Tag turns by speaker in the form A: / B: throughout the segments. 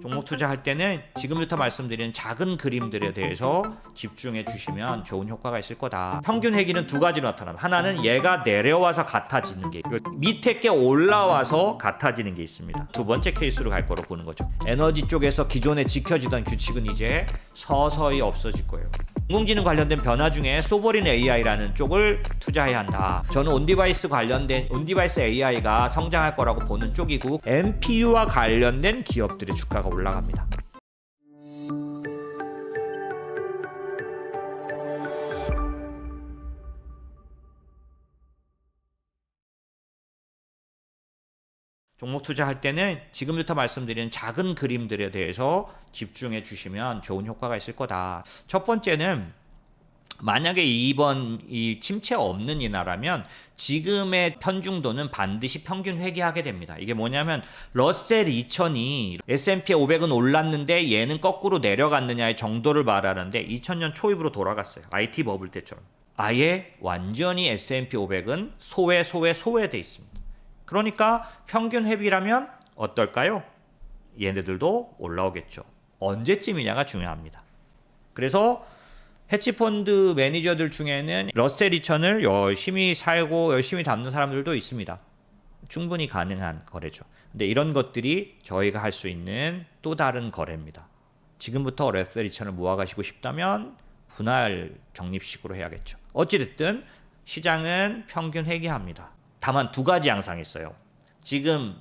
A: 종목 투자할 때는 지금부터 말씀드리는 작은 그림들에 대해서 집중해 주시면 좋은 효과가 있을 거다. 평균 회기는 두 가지로 나타납니다. 하나는 얘가 내려와서 같아지는 게 밑에 게 올라와서 같아지는 게 있습니다. 두 번째 케이스로 갈 거로 보는 거죠. 에너지 쪽에서 기존에 지켜지던 규칙은 이제 서서히 없어질 거예요. 인공지능 관련된 변화 중에 소버린 AI라는 쪽을 투자해야 한다. 저는 온디바이스 관련된 온디바이스 AI가 성장할 거라고 보는 쪽이고 MPU와 관련된 기업들의 주가가 올라갑니다. 종목 투자할 때는 지금부터 말씀드리는 작은 그림들에 대해서 집중해 주시면 좋은 효과가 있을 거다. 첫 번째는 만약에 이번 이 침체 없는 이나라면 지금의 편중도는 반드시 평균 회귀하게 됩니다. 이게 뭐냐면 러셀 2000이 S&P 500은 올랐는데 얘는 거꾸로 내려갔느냐의 정도를 말하는데 2000년 초입으로 돌아갔어요. IT 버블 때처럼. 아예 완전히 S&P 500은 소외 소외 소외돼 있습니다. 그러니까 평균 회비라면 어떨까요? 얘네들도 올라오겠죠. 언제쯤이냐가 중요합니다. 그래서 헤지펀드 매니저들 중에는 러셀 2000을 열심히 살고 열심히 담는 사람들도 있습니다. 충분히 가능한 거래죠. 근데 이런 것들이 저희가 할 수 있는 또 다른 거래입니다. 지금부터 러셀 2000을 모아가시고 싶다면 분할 적립식으로 해야겠죠. 어찌됐든 시장은 평균 회귀합니다. 다만 두 가지 양상이 있어요. 지금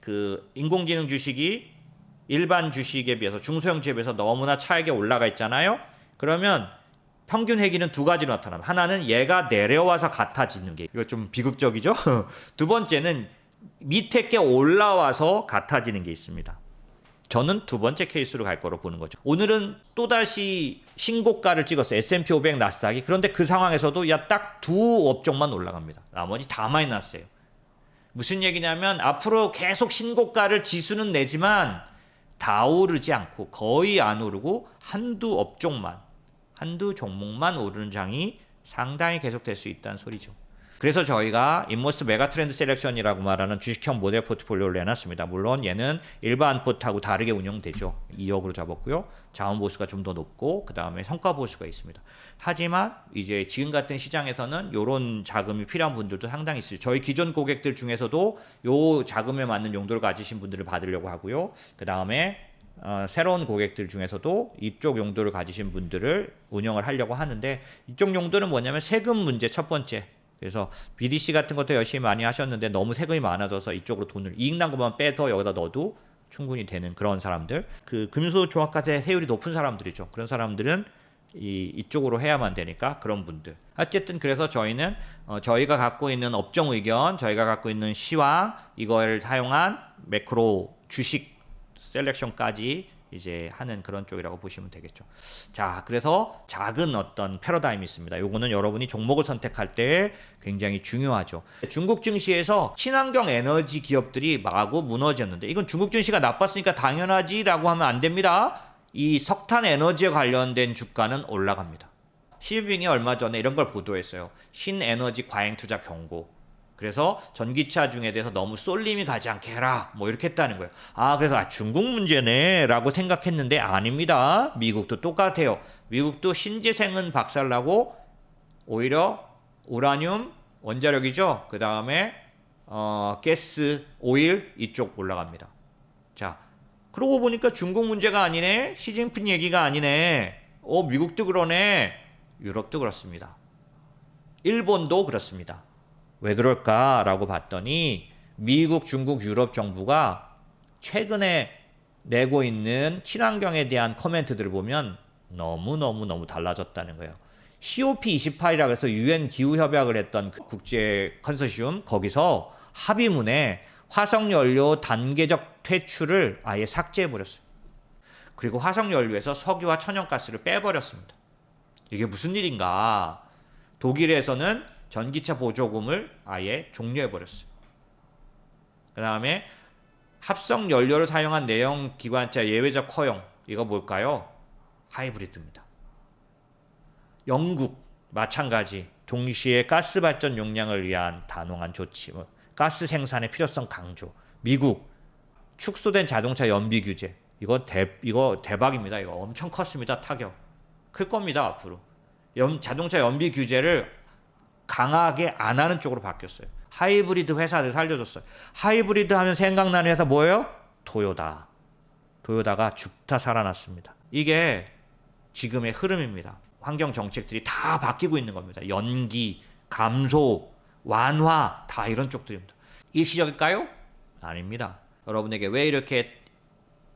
A: 그 인공지능 주식이 일반 주식에 비해서 중소형주에 비해서 너무나 차익에 올라가 있잖아요. 그러면 평균 회기는 두 가지로 나타납니다. 하나는 얘가 내려와서 같아지는 게 이거 좀 비극적이죠. 두 번째는 밑에 게 올라와서 같아지는 게 있습니다. 저는 두 번째 케이스로 갈 거로 보는 거죠. 오늘은 또다시 신고가를 찍었어요. S&P 500 나스닥이. 그런데 그 상황에서도 야 딱 두 업종만 올라갑니다. 나머지 다 마이너스예요. 무슨 얘기냐면 앞으로 계속 신고가를 지수는 내지만 다 오르지 않고 거의 안 오르고 한두 업종만 한두 종목만 오르는 장이 상당히 계속될 수 있다는 소리죠. 그래서 저희가 인모스트 메가 트렌드 셀렉션이라고 말하는 주식형 모델 포트폴리오를 내놨습니다. 물론 얘는 일반 포트하고 다르게 운영되죠. 2억으로 잡았고요. 자원 보수가 좀 더 높고 그 다음에 성과 보수가 있습니다. 하지만 이제 지금 같은 시장에서는 이런 자금이 필요한 분들도 상당히 있어요. 저희 기존 고객들 중에서도 요 자금에 맞는 용도를 가지신 분들을 받으려고 하고요. 그 다음에 어, 새로운 고객들 중에서도 이쪽 용도를 가지신 분들을 운영을 하려고 하는데 이쪽 용도는 뭐냐면 세금 문제 첫 번째. 그래서 BDC 같은 것도 열심히 많이 하셨는데 너무 세금이 많아져서 이쪽으로 돈을 이익 난 것만 빼서 여기다 넣어도 충분히 되는 그런 사람들. 그 금수 조합가세 세율이 높은 사람들이죠. 그런 사람들은 이 이쪽으로 해야만 되니까 그런 분들. 어쨌든 그래서 저희는 어, 저희가 갖고 있는 업종 의견, 저희가 갖고 있는 시황 이걸 사용한 매크로 주식 셀렉션까지 이제 하는 그런 쪽이라고 보시면 되겠죠. 자, 그래서 작은 어떤 패러다임이 있습니다. 요거는 여러분이 종목을 선택할 때 굉장히 중요하죠. 중국 증시에서 친환경 에너지 기업들이 마구 무너졌는데 이건 중국 증시가 나빴으니까 당연하지라고 하면 안 됩니다. 이 석탄 에너지에 관련된 주가는 올라갑니다. 시진핑이 얼마 전에 이런 걸 보도했어요. 신에너지 과잉 투자 경고. 그래서 전기차 중에 대해서 너무 쏠림이 가지 않게 해라. 뭐 이렇게 했다는 거예요. 아, 그래서 아, 중국 문제네 라고 생각했는데 아닙니다. 미국도 똑같아요. 미국도 신재생은 박살나고 오히려 우라늄 원자력이죠. 그 다음에 어, 가스, 오일 이쪽 올라갑니다. 자, 그러고 보니까 중국 문제가 아니네. 시진핑 얘기가 아니네. 어, 미국도 그러네. 유럽도 그렇습니다. 일본도 그렇습니다. 왜 그럴까라고 봤더니 미국, 중국, 유럽 정부가 최근에 내고 있는 친환경에 대한 코멘트들을 보면 너무너무너무 달라졌다는 거예요. COP28이라고 해서 유엔 기후 협약을 했던 그 국제 컨소시움 거기서 합의문에 화석 연료 단계적 퇴출을 아예 삭제해 버렸어요. 그리고 화석 연료에서 석유와 천연가스를 빼버렸습니다. 이게 무슨 일인가? 독일에서는 전기차 보조금을 아예 종료해 버렸어요. 그 다음에 합성 연료를 사용한 내연 기관차 예외적 허용 이거 뭘까요? 하이브리드입니다. 영국 마찬가지 동시에 가스 발전 용량을 위한 단호한 조치, 뭐 가스 생산의 필요성 강조. 미국 축소된 자동차 연비 규제. 이거 대 이거 대박입니다. 이거 엄청 컸습니다. 타격 클 겁니다 앞으로. 연, 자동차 연비 규제를 강하게 안 하는 쪽으로 바뀌었어요. 하이브리드 회사를 살려줬어요. 하이브리드 하면 생각나는 회사 뭐예요? 토요다. 토요다가 죽다 살아났습니다. 이게 지금의 흐름입니다. 환경 정책들이 다 바뀌고 있는 겁니다. 연기, 감소, 완화 다 이런 쪽들입니다. 일시적일까요? 아닙니다. 여러분에게 왜 이렇게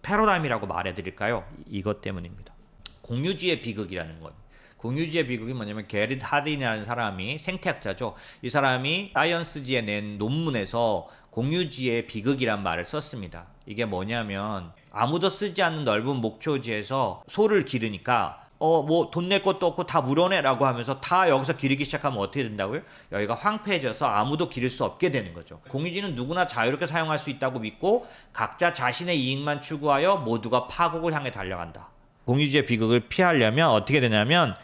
A: 패러다임이라고 말해드릴까요? 이것 때문입니다. 공유주의 비극이라는 것. 공유주의 비극이 뭐냐면 게릿 하딘이라는 사람이 생태학자죠. 이 사람이 사이언스지에 낸 논문에서 공유지의 비극이란 말을 썼습니다. 이게 뭐냐면 아무도 쓰지 않는 넓은 목초지에서 소를 기르니까 어 뭐 돈 낼 것도 없고 다 물어내라고 하면서 다 여기서 기르기 시작하면 어떻게 된다고요? 여기가 황폐해져서 아무도 기를 수 없게 되는 거죠. 공유지는 누구나 자유롭게 사용할 수 있다고 믿고 각자 자신의 이익만 추구하여 모두가 파국을 향해 달려간다. 공유지의 비극을 피하려면 어떻게 되냐면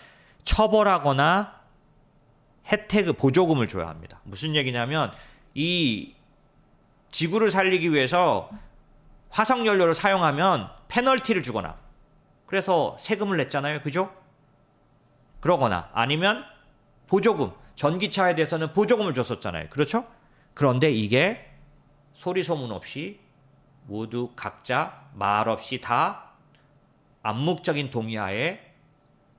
A: 처벌하거나 혜택을 보조금을 줘야 합니다. 무슨 얘기냐면 이 지구를 살리기 위해서 화석 연료를 사용하면 페널티를 주거나 그래서 세금을 냈잖아요. 그죠? 그러거나 아니면 보조금 전기차에 대해서는 보조금을 줬었잖아요. 그렇죠? 그런데 이게 소리 소문 없이 모두 각자 말 없이 다 암묵적인 동의하에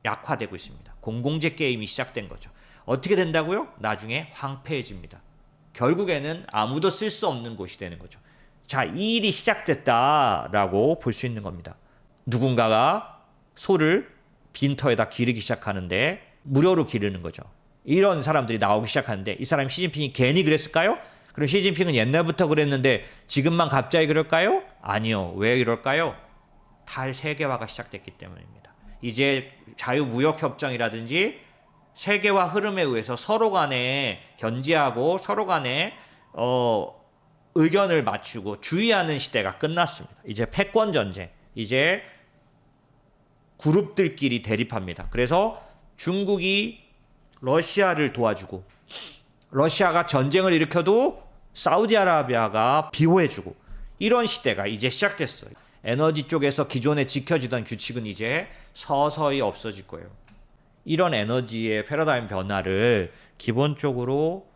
A: 약화되고 있습니다. 공공재 게임이 시작된 거죠. 어떻게 된다고요? 나중에 황폐해집니다. 결국에는 아무도 쓸 수 없는 곳이 되는 거죠. 자, 이 일이 시작됐다라고 볼 수 있는 겁니다. 누군가가 소를 빈터에다 기르기 시작하는데 무료로 기르는 거죠. 이런 사람들이 나오기 시작하는데 이 사람이 시진핑이 괜히 그랬을까요? 그럼 시진핑은 옛날부터 그랬는데 지금만 갑자기 그럴까요? 아니요. 왜 이럴까요? 탈 세계화가 시작됐기 때문입니다. 이제 자유무역협정이라든지 세계화 흐름에 의해서 서로 간에 견제하고 서로 간에 어, 의견을 맞추고 주의하는 시대가 끝났습니다. 이제 패권 전쟁, 이제 그룹들끼리 대립합니다. 그래서 중국이 러시아를 도와주고 러시아가 전쟁을 일으켜도 사우디아라비아가 비호해주고 이런 시대가 이제 시작됐어요. 에너지 쪽에서 기존에 지켜지던 규칙은 이제 서서히 없어질 거예요. 이런 에너지의 패러다임 변화를 기본적으로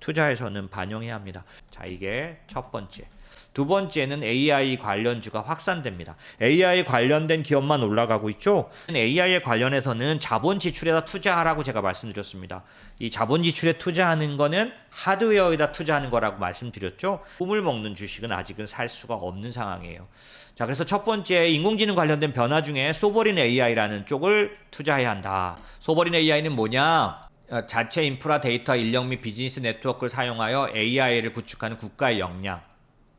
A: 투자에서는 반영해야 합니다. 자, 이게 첫 번째. 두 번째는 AI 관련주가 확산됩니다. AI 관련된 기업만 올라가고 있죠. AI에 관련해서는 자본 지출에다 투자하라고 제가 말씀드렸습니다. 이 자본 지출에 투자하는 거는 하드웨어에다 투자하는 거라고 말씀드렸죠. 꿈을 먹는 주식은 아직은 살 수가 없는 상황이에요. 자, 그래서 첫 번째 인공지능 관련된 변화 중에 소버린 AI라는 쪽을 투자해야 한다. 소버린 AI는 뭐냐? 어, 자체 인프라 데이터 인력 및 비즈니스 네트워크를 사용하여 AI를 구축하는 국가의 역량.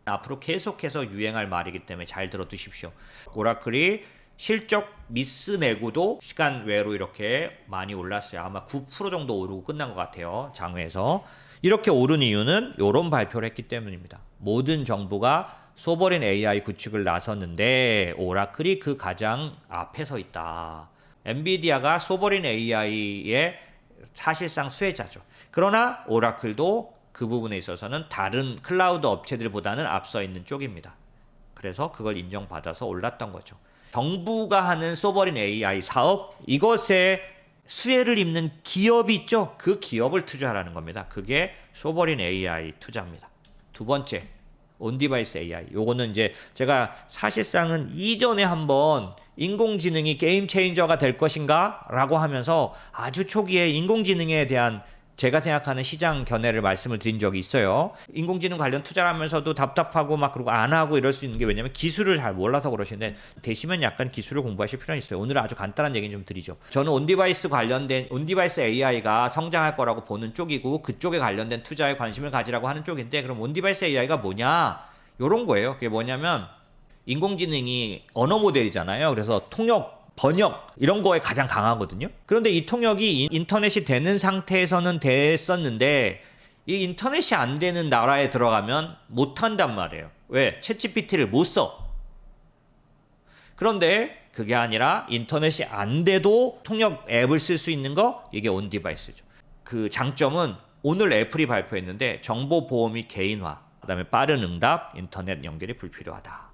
A: 앞으로 계속해서 유행할 말이기 때문에 잘 들어두십시오. 오라클이 실적 미스 내고도 시간 외로 이렇게 많이 올랐어요. 아마 9% 정도 오르고 끝난 것 같아요. 장외에서. 이렇게 오른 이유는 이런 발표를 했기 때문입니다. 모든 정부가 소버린 AI 구축을 나섰는데 오라클이 그 가장 앞에 서 있다. 엔비디아가 소버린 AI의 사실상 수혜자죠. 그러나 오라클도 그 부분에 있어서는 다른 클라우드 업체들보다는 앞서 있는 쪽입니다. 그래서 그걸 인정받아서 올랐던 거죠. 정부가 하는 소버린 AI 사업 이것에 수혜를 입는 기업이 있죠. 그 기업을 투자하라는 겁니다. 그게 소버린 AI 투자입니다. 두 번째, 온디바이스 AI. 요거는 이제 제가 사실상은 이전에 한번 인공지능이 게임 체인저가 될 것인가라고 하면서 아주 초기에 인공지능에 대한 제가 생각하는 시장 견해를 말씀을 드린 적이 있어요. 인공지능 관련 투자를 하면서도 답답하고 막 그러고 안 하고 이럴 수 있는 게 왜냐면 기술을 잘 몰라서 그러시는데 되시면 약간 기술을 공부하실 필요는 있어요. 오늘은 아주 간단한 얘기 좀 드리죠. 저는 온디바이스 관련된 온디바이스 AI가 성장할 거라고 보는 쪽이고 그쪽에 관련된 투자에 관심을 가지라고 하는 쪽인데 그럼 온디바이스 AI가 뭐냐? 요런 거예요. 그게 뭐냐면 인공지능이 언어 모델이잖아요. 그래서 통역 번역 이런 거에 가장 강하거든요. 그런데 이 통역이 인터넷이 되는 상태에서는 됐었는데 이 인터넷이 안 되는 나라에 들어가면 못 한단 말이에요. 왜? 챗GPT를 못 써. 그런데 그게 아니라 인터넷이 안 돼도 통역 앱을 쓸 수 있는 거 이게 온 디바이스죠. 그 장점은 오늘 애플이 발표했는데 정보 및 개인화, 그다음에 빠른 응답, 인터넷 연결이 불필요하다.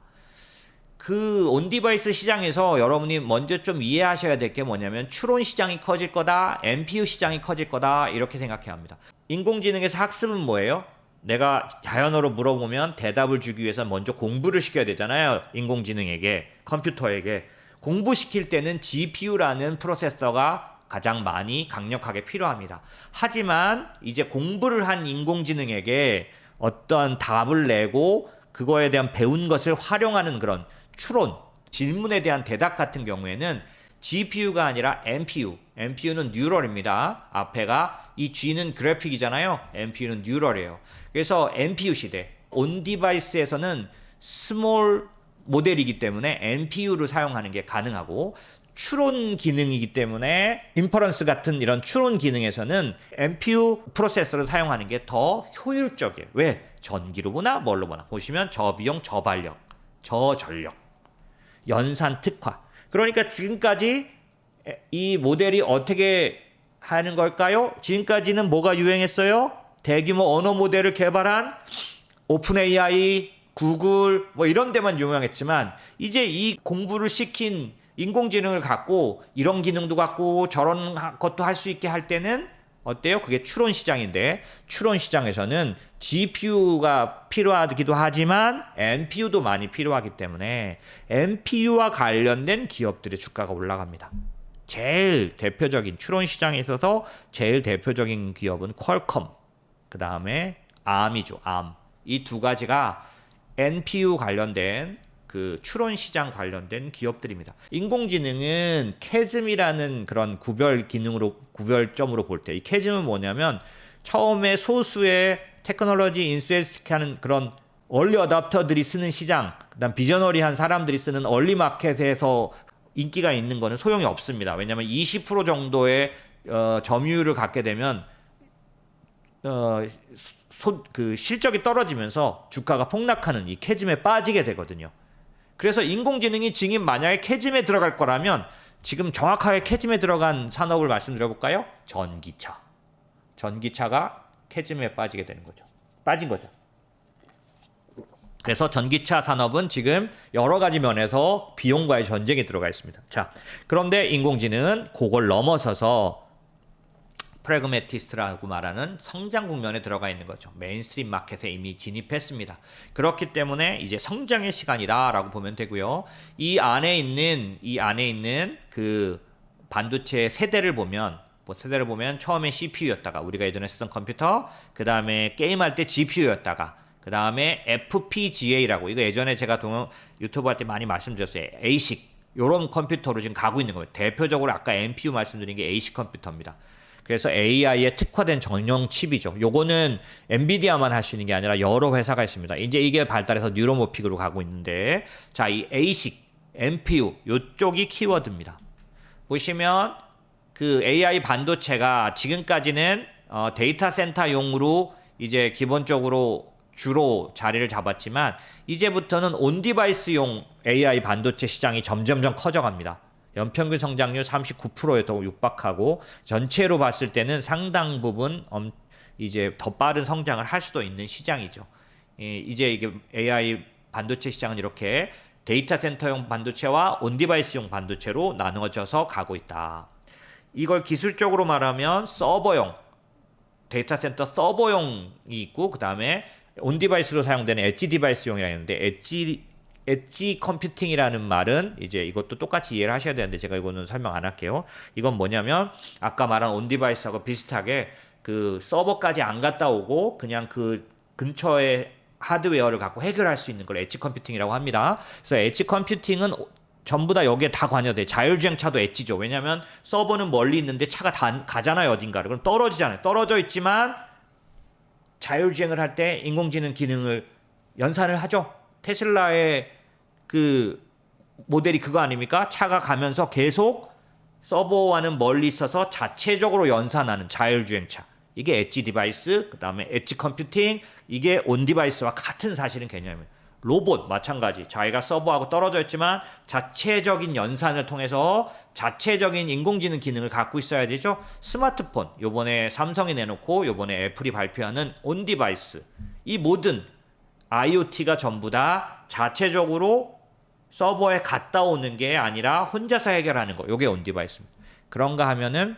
A: 그 온디바이스 시장에서 여러분이 먼저 좀 이해하셔야 될 게 뭐냐면 추론 시장이 커질 거다, NPU 시장이 커질 거다 이렇게 생각해야 합니다. 인공지능에서 학습은 뭐예요? 내가 자연어로 물어보면 대답을 주기 위해서 먼저 공부를 시켜야 되잖아요. 인공지능에게, 컴퓨터에게. 공부시킬 때는 GPU라는 프로세서가 가장 많이 강력하게 필요합니다. 하지만 이제 공부를 한 인공지능에게 어떤 답을 내고 그거에 대한 배운 것을 활용하는 그런 추론, 질문에 대한 대답 같은 경우에는 GPU가 아니라 NPU. NPU는 뉴럴입니다. 앞에가 이 G는 그래픽이잖아요. NPU는 뉴럴이에요. 그래서 NPU 시대. 온 디바이스에서는 스몰 모델이기 때문에 NPU를 사용하는 게 가능하고 추론 기능이기 때문에 인퍼런스 같은 이런 추론 기능에서는 NPU 프로세서를 사용하는 게 더 효율적이에요. 왜? 전기로 보나 뭘로 보나 보시면 저비용, 저발력, 저전력, 연산 특화. 그러니까 지금까지 이 모델이 어떻게 하는 걸까요? 지금까지는 뭐가 유행했어요? 대규모 언어 모델을 개발한 오픈 AI, 구글 뭐 이런 데만 유명했지만 이제 이 공부를 시킨 인공지능을 갖고 이런 기능도 갖고 저런 하- 것도 할 수 있게 할 때는 어때요? 그게 추론 시장인데 추론 시장에서는 GPU가 필요하기도 하지만 NPU도 많이 필요하기 때문에 NPU와 관련된 기업들의 주가가 올라갑니다. 제일 대표적인 추론 시장에 있어서 제일 대표적인 기업은 퀄컴, 그 다음에 암이죠. 암. 이 두 가지가 NPU 관련된 그 추론 시장 관련된 기업들입니다. 인공지능은 캐즘이라는 그런 구별 기능으로 구별점으로 볼 때 이 캐즘은 뭐냐면 처음에 소수의 테크놀로지 인수하는 그런 얼리 어답터들이 쓰는 시장, 그다음 비저너리한 사람들이 쓰는 얼리 마켓에서 인기가 있는 거는 소용이 없습니다. 왜냐하면 20% 정도의 어, 점유율을 갖게 되면 어, 소, 그 실적이 떨어지면서 주가가 폭락하는 이 캐즘에 빠지게 되거든요. 그래서 인공지능이 증인 만약에 캐즘에 들어갈 거라면 지금 정확하게 캐즘에 들어간 산업을 말씀드려 볼까요? 전기차. 전기차가 캐즘에 빠지게 되는 거죠. 빠진 거죠. 그래서 전기차 산업은 지금 여러 가지 면에서 비용과의 전쟁에 들어가 있습니다. 자, 그런데 인공지능은 그걸 넘어서서 프레그매티스트라고 말하는 성장 국면에 들어가 있는 거죠. 메인스트림 마켓에 이미 진입했습니다. 그렇기 때문에 이제 성장의 시간이다라고 보면 되고요. 이 안에 있는 이 안에 있는 그 반도체 세대를 보면 뭐 세대를 보면 처음에 CPU였다가 우리가 예전에 쓰던 컴퓨터, 그 다음에 게임할 때 GPU였다가 그 다음에 FPGA라고 이거 예전에 제가 동영 유튜브 할 때 많이 말씀드렸어요. ASIC 요런 컴퓨터로 지금 가고 있는 거예요. 대표적으로 아까 NPU 말씀드린 게 ASIC 컴퓨터입니다. 그래서 AI에 특화된 전용 칩이죠. 요거는 엔비디아만 할 수 있는 게 아니라 여러 회사가 있습니다. 이제 이게 발달해서 뉴로모픽으로 가고 있는데 자, 이 ASIC, NPU 요쪽이 키워드입니다. 보시면 그 AI 반도체가 지금까지는 어, 데이터 센터용으로 이제 기본적으로 주로 자리를 잡았지만 이제부터는 온 디바이스용 AI 반도체 시장이 점점점 커져갑니다. 연평균 성장률 39%에 더 육박하고 전체로 봤을 때는 상당 부분 엄, 이제 더 빠른 성장을 할 수도 있는 시장이죠. 예, 이제 이게 AI 반도체 시장은 이렇게 데이터 센터용 반도체와 온 디바이스용 반도체로 나누어져서 가고 있다. 이걸 기술적으로 말하면 서버용 데이터 센터 서버용이 있고 그 다음에 온 디바이스로 사용되는 엣지 디바이스용이라 했는데 엣지 엣지 컴퓨팅이라는 말은 이제 이것도 똑같이 이해를 하셔야 되는데 제가 이거는 설명 안 할게요. 이건 뭐냐면 아까 말한 온 디바이스하고 비슷하게 그 서버까지 안 갔다 오고 그냥 그 근처에 하드웨어를 갖고 해결할 수 있는 걸 엣지 컴퓨팅이라고 합니다. 그래서 엣지 컴퓨팅은 전부 다 여기에 다 관여돼. 자율주행차도 엣지죠. 왜냐하면 서버는 멀리 있는데 차가 다 가잖아요 어딘가를. 그럼 떨어지잖아요. 떨어져 있지만 자율주행을 할 때 인공지능 기능을 연산을 하죠. 테슬라의 그 모델이 그거 아닙니까? 차가 가면서 계속 서버와는 멀리 있어서 자체적으로 연산하는 자율주행차. 이게 엣지 디바이스, 그 다음에 엣지 컴퓨팅, 이게 온 디바이스와 같은 사실은 개념이에요. 로봇 마찬가지. 자기가 서버하고 떨어져 있지만 자체적인 연산을 통해서 자체적인 인공지능 기능을 갖고 있어야 되죠. 스마트폰 요번에 삼성이 내놓고 요번에 애플이 발표하는 온 디바이스. 이 모든 IoT가 전부 다 자체적으로 서버에 갔다 오는 게 아니라 혼자서 해결하는 거. 요게 온디바이스입니다. 그런가 하면은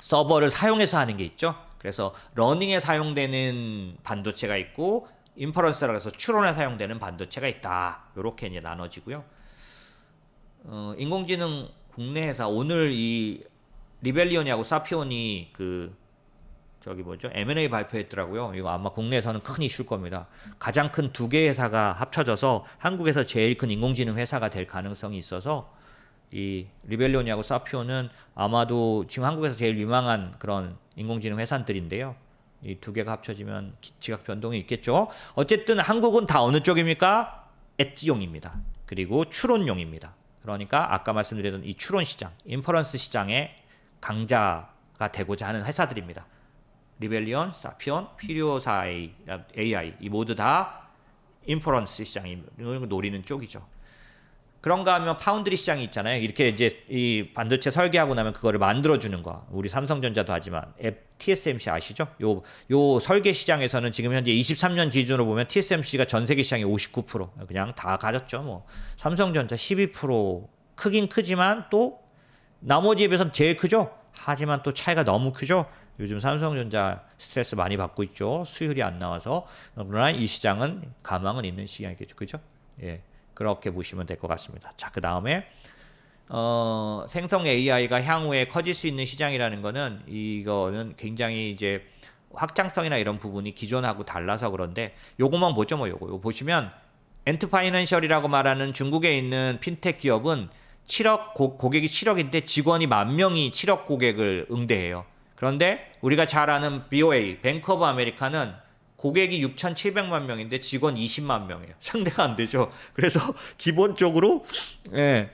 A: 서버를 사용해서 하는 게 있죠. 그래서 러닝에 사용되는 반도체가 있고 인퍼런스라고 해서 추론에 사용되는 반도체가 있다. 요렇게 이제 나눠지고요. 어, 인공지능 국내 회사 오늘 이 리벨리온이하고 사피온이 그 저기 뭐죠 M&A 발표했더라고요. 이거 아마 국내에서는 큰 이슈일 겁니다. 가장 큰 두 개 회사가 합쳐져서 한국에서 제일 큰 인공지능 회사가 될 가능성이 있어서 이 리벨리온이하고 사피온은 아마도 지금 한국에서 제일 유망한 그런 인공지능 회사들인데요. 이 두 개가 합쳐지면 기- 지각 변동이 있겠죠. 어쨌든 한국은 다 어느 쪽입니까? 엣지용입니다. 그리고 추론용입니다. 그러니까 아까 말씀드렸던 이 추론 시장, 인퍼런스 시장의 강자가 되고자 하는 회사들입니다. 리벨리온, 사피온, 피리오사 AI 이 모두 다 인퍼런스 시장을 노리는 쪽이죠. 그런가 하면 파운드리 시장이 있잖아요. 이렇게 이제 이 반도체 설계하고 나면 그거를 만들어 주는 거. 우리 삼성전자도 하지만 앱 TSMC 아시죠? 요 요 설계 시장에서는 지금 현재 23년 기준으로 보면 TSMC가 전 세계 시장의 59% 그냥 다 가졌죠. 뭐 삼성전자 12% 크긴 크지만 또 나머지에 비해서 제일 크죠. 하지만 또 차이가 너무 크죠. 요즘 삼성전자 스트레스 많이 받고 있죠. 수율이 안 나와서 그러나 이 시장은 가망은 있는 시장이겠죠. 그죠? 예. 그렇게 보시면 될 것 같습니다. 자, 그 다음에 어, 생성 AI가 향후에 커질 수 있는 시장이라는 거는 이거는 굉장히 이제 확장성이나 이런 부분이 기존하고 달라서 그런데 요것만 보죠 뭐 요거. 요거 보시면 엔트 파이낸셜이라고 말하는 중국에 있는 핀텍 기업은 7억 고, 고객이 7억인데 직원이 만 명이 7억 고객을 응대해요. 그런데 우리가 잘 아는 BOA, 뱅크 오브 아메리카는 고객이 6,700만 명인데 직원 20만 명이에요. 상대가 안 되죠. 그래서 기본적으로 예,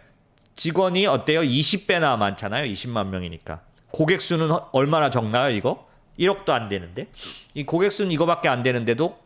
A: 직원이 어때요? 20배나 많잖아요. 20만 명이니까. 고객 수는 허- 얼마나 적나요, 이거? 1억도 안 되는데. 이 고객 수는 이거밖에 안 되는데도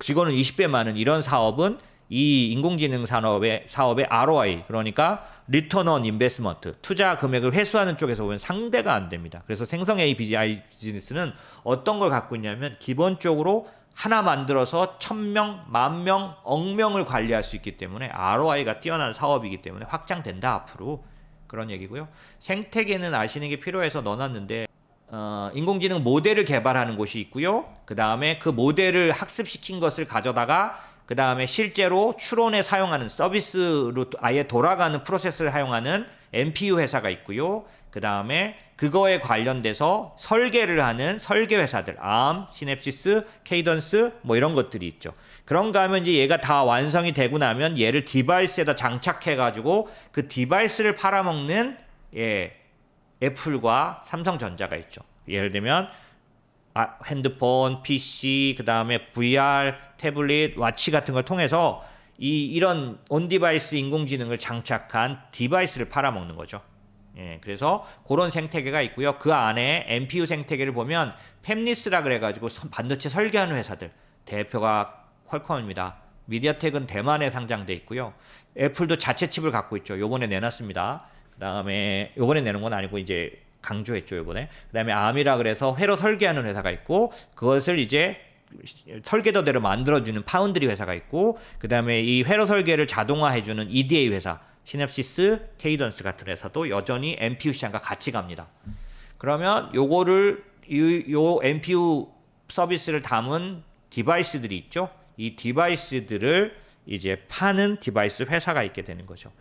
A: 직원은 20배 많은 이런 사업은 이 인공지능 산업의 사업의 ROI 그러니까 리턴 온 인베스먼트 투자 금액을 회수하는 쪽에서 보면 상대가 안 됩니다. 그래서 생성 AI 비즈니스는 어떤 걸 갖고 있냐면 기본적으로 하나 만들어서 천 명, 만 명, 억 명을 관리할 수 있기 때문에 ROI가 뛰어난 사업이기 때문에 확장된다 앞으로 그런 얘기고요. 생태계는 아시는 게 필요해서 넣어놨는데 어, 인공지능 모델을 개발하는 곳이 있고요. 그 다음에 그 모델을 학습시킨 것을 가져다가 그 다음에 실제로 추론에 사용하는 서비스로 아예 돌아가는 프로세스를 사용하는 NPU 회사가 있고요. 그 다음에 그거에 관련돼서 설계를 하는 설계 회사들, ARM, 시냅시스, 케이던스 뭐 이런 것들이 있죠. 그런가 하면 이제 얘가 다 완성이 되고 나면 얘를 디바이스에다 장착해 가지고 그 디바이스를 팔아먹는 예, 애플과 삼성전자가 있죠. 예를 들면 아, 핸드폰, PC, 그 다음에 VR, 태블릿, 와치 같은 걸 통해서 이 이런 온 디바이스 인공지능을 장착한 디바이스를 팔아먹는 거죠. 예, 그래서 그런 생태계가 있고요. 그 안에 NPU 생태계를 보면 팹리스라 그래가지고 선- 반도체 설계하는 회사들 대표가 퀄컴입니다. 미디어텍은 대만에 상장돼 있고요. 애플도 자체 칩을 갖고 있죠. 요번에 내놨습니다. 그다음에 요번에 내는 건 아니고 이제 강조했죠 요번에. 그다음에 아미라 그래서 회로 설계하는 회사가 있고 그것을 이제 설계도대로 만들어주는 파운드리 회사가 있고 그 다음에 이 회로 설계를 자동화해주는 EDA 회사 시냅시스, 케이던스 같은 회사도 여전히 NPU 시장과 같이 갑니다. 그러면 요거를 이, 요 NPU 서비스를 담은 디바이스들이 있죠. 이 디바이스들을 이제 파는 디바이스 회사가 있게 되는 거죠.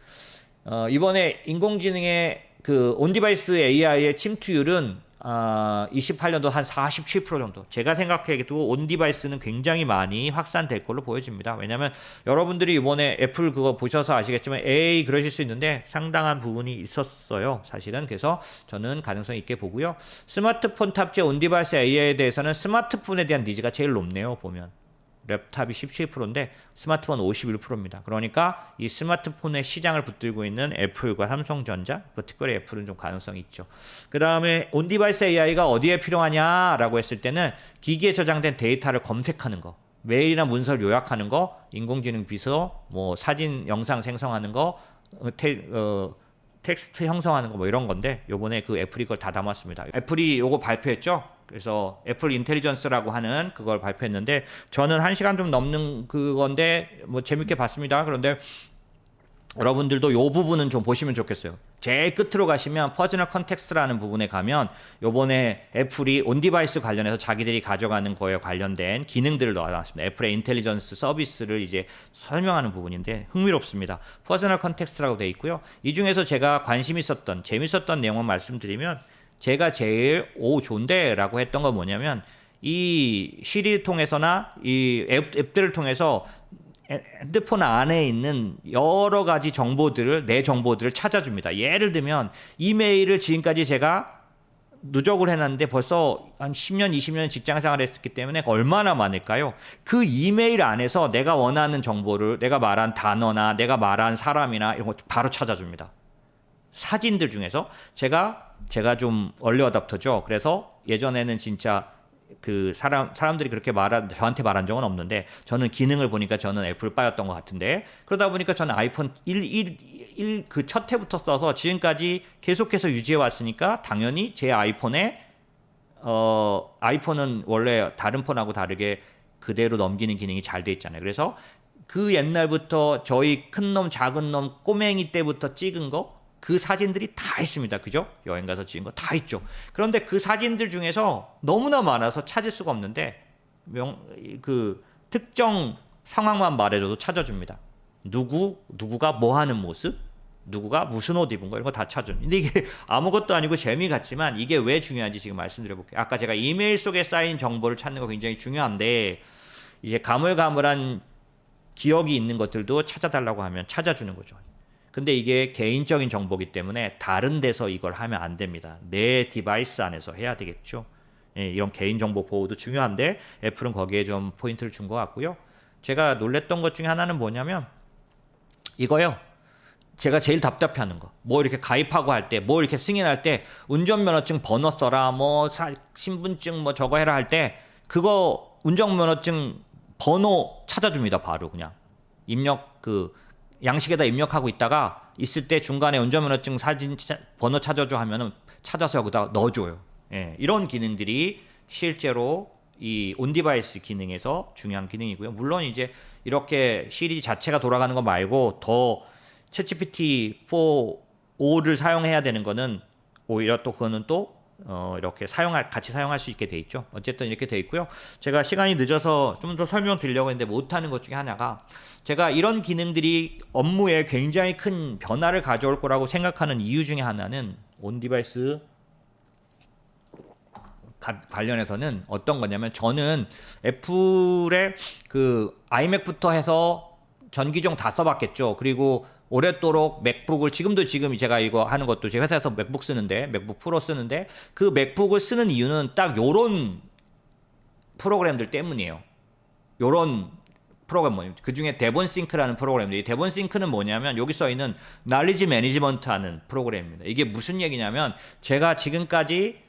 A: 어, 이번에 인공지능의 그 온디바이스 AI의 침투율은 아, 28년도 한 47% 정도. 제가 생각해도 온 디바이스는 굉장히 많이 확산될 걸로 보여집니다. 왜냐하면 여러분들이 이번에 애플 그거 보셔서 아시겠지만 에이 그러실 수 있는데 상당한 부분이 있었어요. 사실은 그래서 저는 가능성 있게 보고요. 스마트폰 탑재 온 디바이스 AI에 대해서는 스마트폰에 대한 니즈가 제일 높네요. 보면. 랩탑이 17%인데 스마트폰 51%입니다. 그러니까 이 스마트폰의 시장을 붙들고 있는 애플과 삼성전자, 뭐 특별히 애플은 좀 가능성이 있죠. 그 다음에 온디바이스 AI가 어디에 필요하냐라고 했을 때는 기기에 저장된 데이터를 검색하는 거, 메일이나 문서를 요약하는 거, 인공지능 비서, 뭐 사진, 영상 생성하는 거, 어, 테, 어, 텍스트 형성하는 거 뭐 이런 건데 요번에 그 애플이 그걸 다 담았습니다. 애플이 요거 발표했죠. 그래서 애플 인텔리전스라고 하는 그걸 발표했는데 저는 한 시간 좀 넘는 그건데 뭐 재밌게 봤습니다. 그런데 여러분들도 요 부분은 좀 보시면 좋겠어요. 제일 끝으로 가시면 퍼스널 컨텍스트라는 부분에 가면 요번에 애플이 온 디바이스 관련해서 자기들이 가져가는 거에 관련된 기능들을 넣어놨습니다. 애플의 인텔리전스 서비스를 이제 설명하는 부분인데 흥미롭습니다. 퍼스널 컨텍스트라고 돼 있고요. 이 중에서 제가 관심 있었던 재밌었던 내용을 말씀드리면 제가 제일 오 좋은데라고 했던 건 뭐냐면 이 시리 통해서나 이 앱, 앱들을 통해서 해- 핸드폰 안에 있는 여러 가지 정보들을 내 정보들을 찾아줍니다. 예를 들면 이메일을 지금까지 제가 누적을 해놨는데 벌써 한 10년, 20년 직장 생활을 했기 때문에 얼마나 많을까요? 그 이메일 안에서 내가 원하는 정보를 내가 말한 단어나 내가 말한 사람이나 이런 거 바로 찾아줍니다. 사진들 중에서 제가 제가 좀 얼리 어답터죠. 그래서 예전에는 진짜 그 사람 사람들이 그렇게 말한 저한테 말한 적은 없는데 저는 기능을 보니까 저는 애플 빠였던 것 같은데 그러다 보니까 저는 아이폰 1.1그 첫 해부터 써서 지금까지 계속해서 유지해 왔으니까 당연히 제 아이폰에 어 아이폰은 원래 다른 폰하고 다르게 그대로 넘기는 기능이 잘 돼 있잖아요. 그래서 그 옛날부터 저희 큰 놈 작은 놈 꼬맹이 때부터 찍은 거 그 사진들이 다 있습니다. 그죠? 여행 가서 찍은 거 다 있죠. 그런데 그 사진들 중에서 너무나 많아서 찾을 수가 없는데 명 그 특정 상황만 말해줘도 찾아줍니다. 누구 누구가 뭐 하는 모습 누구가 무슨 옷 입은 거 이런 거 다 찾은. 근데 이게 아무것도 아니고 재미 같지만 이게 왜 중요한지 지금 말씀드려 볼게요. 아까 제가 이메일 속에 쌓인 정보를 찾는 거 굉장히 중요한데 이제 가물가물한 기억이 있는 것들도 찾아달라고 하면 찾아주는 거죠. 근데 이게 개인적인 정보기 때문에 다른 데서 이걸 하면 안 됩니다. 내 디바이스 안에서 해야 되겠죠. 예, 이런 개인정보 보호도 중요한데 애플은 거기에 좀 포인트를 준 것 같고요. 제가 놀랬던 것 중에 하나는 뭐냐면 이거요. 제가 제일 답답해하는 거. 뭐 이렇게 가입하고 할 때, 뭐 이렇게 승인할 때 운전면허증 번호 써라, 뭐 사- 신분증 뭐 저거 해라 할 때 그거 운전면허증 번호 찾아줍니다. 바로 그냥 입력 그 양식에다 입력하고 있다가 있을 때 중간에 운전면허증 사진 차- 번호 찾아줘 하면은 찾아서 여기다 넣어줘요. 예, 이런 기능들이 실제로 이 온디바이스 기능에서 중요한 기능이고요. 물론 이제 이렇게 시리 자체가 돌아가는 거 말고 더 챗GPT 4 5를 사용해야 되는 거는 오히려 또 그거는 또 어, 이렇게 사용할 같이 사용할 수 있게 돼 있죠. 어쨌든 이렇게 돼 있고요. 제가 시간이 늦어서 좀 더 설명드리려고 했는데 못하는 것 중에 하나가 제가 이런 기능들이 업무에 굉장히 큰 변화를 가져올 거라고 생각하는 이유 중에 하나는 온 디바이스 가- 관련해서는 어떤 거냐면 저는 애플의 그 아이맥부터 해서 전기종 다 써봤겠죠. 그리고 오랫도록 맥북을 지금도 지금 제가 이거 하는 것도 제 회사에서 맥북 쓰는데 맥북 프로 쓰는데 그 맥북을 쓰는 이유는 딱 요런 프로그램들 때문이에요. 요런 프로그램 뭐냐면 그 중에 데본 싱크라는 프로그램들이 데본 싱크는 뭐냐면 여기 써 있는 날리지 매니지먼트 하는 프로그램입니다. 이게 무슨 얘기냐면 제가 지금까지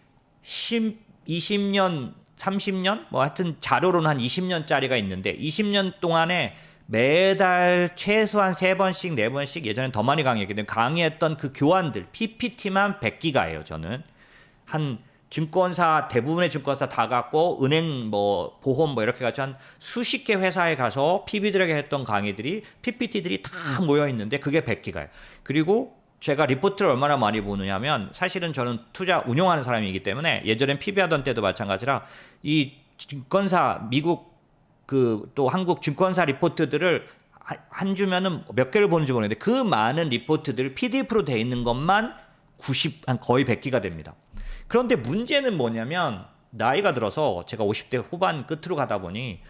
A: 10, 20년, 30년 뭐 하여튼 자료로는 한 20년짜리가 있는데 20년 동안에 매달 최소한 세 번씩 네 번씩 예전엔 더 많이 강의했거든요. 강의했던 그 교환들 PPT만 100기가예요. 저는 한 증권사 대부분의 증권사 다 갖고 은행 뭐 보험 뭐 이렇게 같이 한 수십 개 회사에 가서 PB들에게 했던 강의들이 PPT들이 다 모여 있는데 그게 100기가예요. 그리고 제가 리포트를 얼마나 많이 보느냐면 사실은 저는 투자 운용하는 사람이기 때문에 예전엔 PB 하던 때도 마찬가지라 이 증권사 미국 그 또 한국 증권사 리포트들을 한- 한 주면은 몇 개를 보는지 모르겠는데 그 많은 리포트들 PDF로 돼 있는 것만 90, 한 거의 100기가 됩니다. 그런데 문제는 뭐냐면 나이가 들어서 제가 50대 후반 끝으로 가다 보니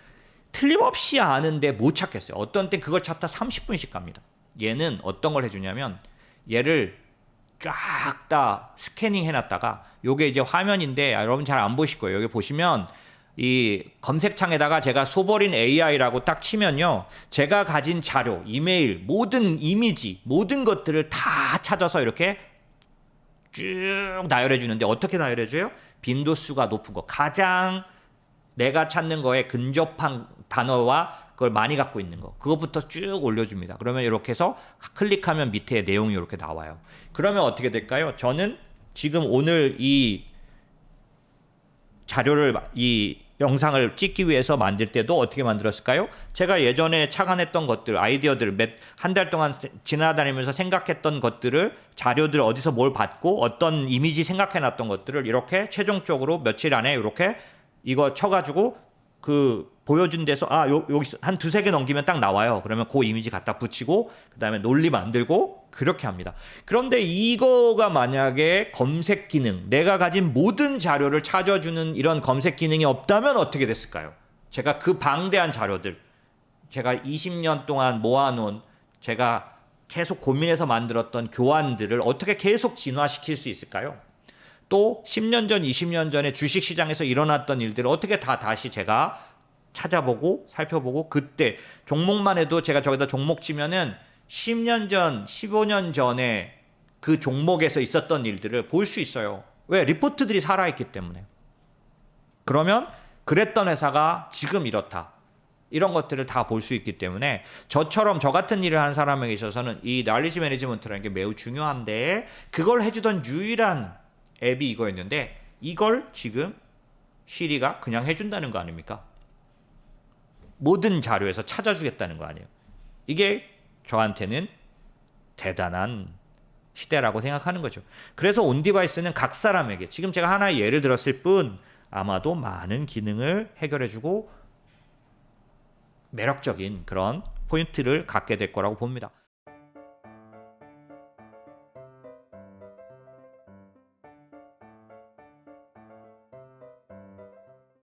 A: 틀림없이 아는데 못 찾겠어요. 어떤 땐 그걸 찾다 30분씩 갑니다. 얘는 어떤 걸 해주냐면 얘를 쫙 다 스캐닝 해놨다가 요게 이제 화면인데 아, 여러분 잘 안 보실 거예요. 여기 보시면 이 검색창에다가 제가 소버린 AI라고 딱 치면요. 제가 가진 자료, 이메일, 모든 이미지, 모든 것들을 다 찾아서 이렇게 쭉 나열해 주는데 어떻게 나열해 줘요? 빈도수가 높은 거. 가장 내가 찾는 거에 근접한 단어와 그걸 많이 갖고 있는 거. 그것부터 쭉 올려줍니다. 그러면 이렇게 해서 클릭하면 밑에 내용이 이렇게 나와요. 그러면 어떻게 될까요? 저는 지금 오늘 이 자료를 이 영상을 찍기 위해서 만들 때도 어떻게 만들었을까요? 제가 예전에 착안했던 것들, 아이디어들 몇 한 달 동안 세- 지나다니면서 생각했던 것들을 자료들 어디서 뭘 받고 어떤 이미지 생각해 놨던 것들을 이렇게 최종적으로 며칠 안에 이렇게 이거 쳐가지고 그 보여준 데서 아 요, 여기 한 두세 개 넘기면 딱 나와요. 그러면 그 이미지 갖다 붙이고 그다음에 논리 만들고 그렇게 합니다. 그런데 이거가 만약에 검색 기능, 내가 가진 모든 자료를 찾아주는 이런 검색 기능이 없다면 어떻게 됐을까요? 제가 그 방대한 자료들, 제가 20년 동안 모아놓은 제가 계속 고민해서 만들었던 교환들을 어떻게 계속 진화시킬 수 있을까요? 또 10년 전, 20년 전에 주식 시장에서 일어났던 일들을 어떻게 다 다시 제가 찾아보고 살펴보고 그때 종목만 해도 제가 저기다 종목 치면은 10년 전, 15년 전에 그 종목에서 있었던 일들을 볼 수 있어요. 왜? 리포트들이 살아있기 때문에. 그러면 그랬던 회사가 지금 이렇다. 이런 것들을 다 볼 수 있기 때문에 저처럼 저 같은 일을 하는 사람에게 있어서는 이 날리지 매니지먼트라는 게 매우 중요한데 그걸 해주던 유일한 앱이 이거였는데 이걸 지금 시리가 그냥 해준다는 거 아닙니까? 모든 자료에서 찾아주겠다는 거 아니에요. 이게 저한테는 대단한 시대라고 생각하는 거죠. 그래서 온 디바이스는 각 사람에게 지금 제가 하나의 예를 들었을 뿐 아마도 많은 기능을 해결해주고 매력적인 그런 포인트를 갖게 될 거라고 봅니다.